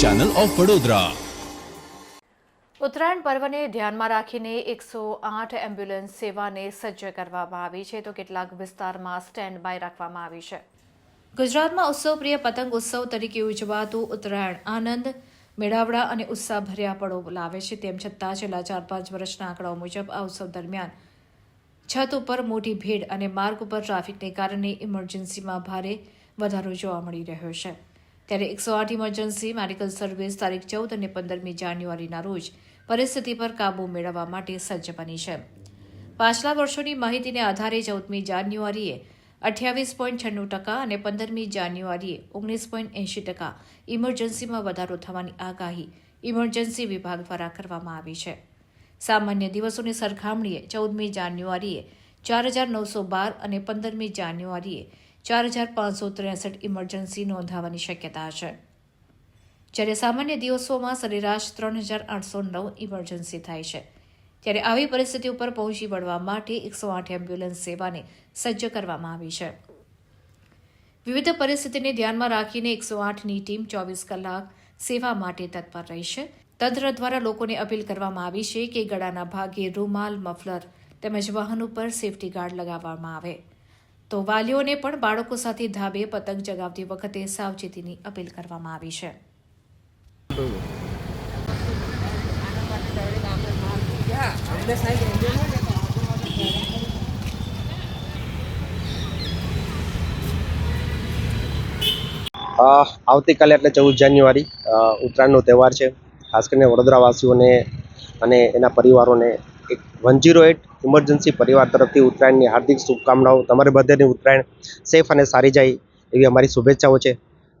Channel of Vadodara Uttarayan પર્વને ધ્યાનમાં રાખીને એકસો આઠ એમ્બ્યુલન્સ સેવાને સજ્જ કરવામાં આવી છે તો કેટલાક વિસ્તારમાં સ્ટેન્ડ બાય રાખવામાં આવી છે. ગુજરાતમાં ઉત્સવપ્રિય પતંગ ઉત્સવ તરીકે ઉજવાતું ઉત્તરાયણ આનંદ મેળાવડા અને ઉત્સાહભર્યા પળો લાવે છે. તેમ છતાં છેલ્લા ચાર પાંચ વર્ષના આંકડાઓ મુજબ આ ઉત્સવ દરમિયાન છત ઉપર મોટી ભીડ અને માર્ગ ઉપર ટ્રાફિકને કારણે ઇમરજન્સીમાં ભારે વધારો જોવા મળી રહ્યો છે. ત્યારે એકસો આઠ ઇમરજન્સી મેડિકલ સર્વિસ તારીખ ચૌદ અને પંદરમી જાન્યુઆરીના રોજ પરિસ્થિતિ પર કાબૂ મેળવવા માટે સજ્જ બની છે. પાછલા વર્ષોની માહિતીને આધારે ચૌદમી જાન્યુઆરીએ અઠ્યાવીસ પોઈન્ટ છન્નું ટકા અને પંદરમી જાન્યુઆરીએ ઓગણીસ પોઈન્ટ એંશી ટકા ઇમરજન્સીમાં વધારો થવાની આગાહી ઇમરજન્સી વિભાગ દ્વારા કરવામાં આવી છે. સામાન્ય દિવસોની સરખામણીએ ચૌદમી જાન્યુઆરીએ ચાર હજાર નવસો બાર અને પંદરમી જાન્યુઆરીએ ચાર હજાર પાંચસો ત્રેસઠ ઇમરજન્સી નોંધાવાની શક્યતા છે. જ્યારે સામાન્ય દિવસોમાં સરેરાશ ત્રણ હજાર આઠસો નવ ઇમરજન્સી થાય છે, ત્યારે આવી પરિસ્થિતિ ઉપર પહોંચી વળવા માટે એકસો આઠ એમ્બ્યુલન્સ સેવાને સજ્જ કરવામાં આવી છે. વિવિધ પરિસ્થિતિને ધ્યાનમાં રાખીને એકસો આઠની ટીમ ચોવીસ કલાક સેવા માટે તત્પર રહેશે તંત્ર દ્વારા લોકોને અપીલ કરવામાં આવી છે કે ગળાના ભાગે રૂમાલ, મફલર તેમજ વાહન ઉપર સેફટી ગાર્ડ લગાવવામાં આવે. તો વાલીઓને પણ બાળકો સાથે ધાબે પતંગ ચગાવતી વખતે સાવચેતીની અપીલ કરવામાં આવી છે. આવતીકાલે એટલે ચૌદ જાન્યુઆરી ઉત્તરાયણનો તહેવાર છે. ખાસ કરીને વડોદરાવાસીઓને અને એના પરિવારોને વન જીરો એટ ઇમરજન્સી પરિવાર તરફથી ઉત્તરાયણની હાર્દિક શુભકામનાઓ તમારે બધાની ઉત્તરાયણ સેફ અને સારી જાય એવી અમારી શુભેચ્છાઓ છે.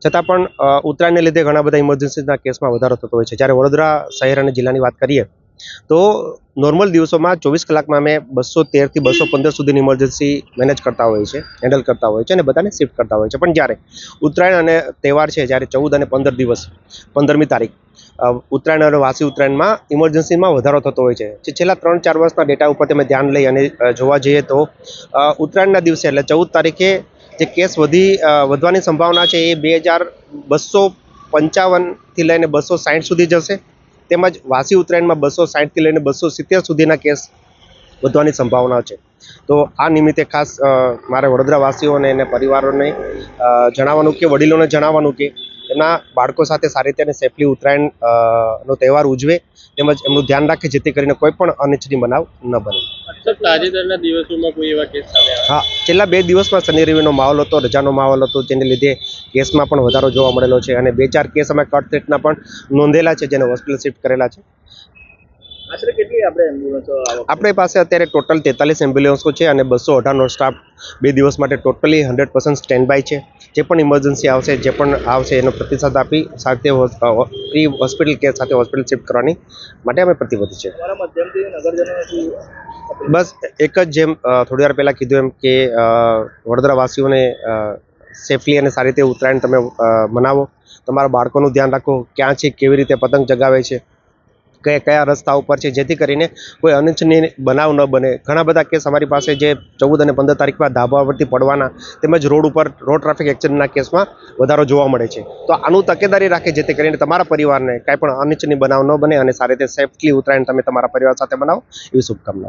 છતાં પણ ઉત્તરાયણને લીધે ઘણા બધા ઇમરજન્સીના કેસમાં વધારો થતો હોય છે. જ્યારે વડોદરા શહેર અને જિલ્લાની વાત કરીએ તો નોર્મલ દિવસોમાં ચોવીસ કલાકમાં અમે બસો તેરથી બસો પંદર સુધીની ઇમરજન્સી મેનેજ કરતા હોય છે હેન્ડલ કરતા હોય છે અને બધાને શિફ્ટ કરતા હોય છે પણ જ્યારે ઉત્તરાયણ અને તહેવાર છે, જ્યારે ચૌદ અને પંદર દિવસ, પંદરમી તારીખ ઉત્તરાયણ અને વાસી ઉત્તરાયણમાં ઇમરજન્સીમાં વધારો થતો હોય છે. જે છેલ્લા ત્રણ ચાર વર્ષના ડેટા ઉપર તમે ધ્યાન લઈ અને જોવા જઈએ તો ઉત્તરાયણના દિવસે એટલે ચૌદ તારીખે જે કેસ વધી વધવાની સંભાવના છે એ બે હજાર બસો પંચાવનથી લઈને બસો સાઠ સુધી જશે. તેમજ વાસી ઉત્તરાયણમાં બસો સાઠથી લઈને બસો સિત્તેર સુધીના કેસ વધવાની સંભાવના છે. તો આ નિમિત્તે ખાસ મારે વડોદરાવાસીઓને અને પરિવારોને જણાવવાનું કે, વડીલોને જણાવવાનું કે, એમના બાળકો સાથે સારી રીતે અને સેફલી ઉત્તરાયણ નો તહેવાર ઉજવે. તેમજ એમનું ધ્યાન રાખે જેથી કરીને કોઈ પણ અનિચ્છનીય બનાવ ન બને. છેલ્લા બે દિવસમાં શનિ રવિનો માહોલ હતો, રજાનો માહોલ હતો, જેને લીધે કેસમાં પણ વધારો જોવા મળેલો છે અને બે ચાર કેસ અમે કટ પણ નોંધેલા છે, જેને હોસ્પિટલ શિફ્ટ કરેલા છે. આપણે એમ્બ્યુલન્સો આપણી પાસે અત્યારે ટોટલ તેતાલીસ એમ્બ્યુલન્સો છે અને બસો અઢારનો સ્ટાફ બે દિવસ માટે totally hundred percent stand by છે. જે પણ ઇમરજન્સી આવશે જે પણ આવશે એનો પ્રતિસાદ આપી સાથે ફ્રી હોસ્પિટલ કે સાથે હોસ્પિટલ શિફ્ટ કરવાની માટે અમે પ્રતિબદ્ધ છે બસ એક જ જેમ થોડી વાર પહેલાં કીધું એમ કે વડોદરાવાસીઓને સેફલી અને સારી રીતે ઉત્તરાયણ તમે મનાવો. તમારા બાળકોનું ધ્યાન રાખો. ક્યાં છે કેવી રીતે પતંગ ચગાવે છે. કયા કયા રસ્તા ઉપર છે, જેથી કરીને કોઈ અનિચ્છનીય બનાવ ન બને. ઘણા બધા કેસ અમારી પાસે જે ચૌદ અને પંદર તારીખમાં ધાબા પરથી પડવાના તેમજ રોડ ઉપર, રોડ ટ્રાફિક એક્સિડન્ટના કેસમાં વધારો જોવા મળે છે. તો આનું તકેદારી રાખે જેથી કરીને તમારા પરિવારને કાંઈ પણ અનિચ્છનીય બનાવ ન બને અને સારી રીતે સેફલી ઉત્તરાયણ તમે તમારા પરિવાર સાથે બનાવો એવી શુભકામનાઓ.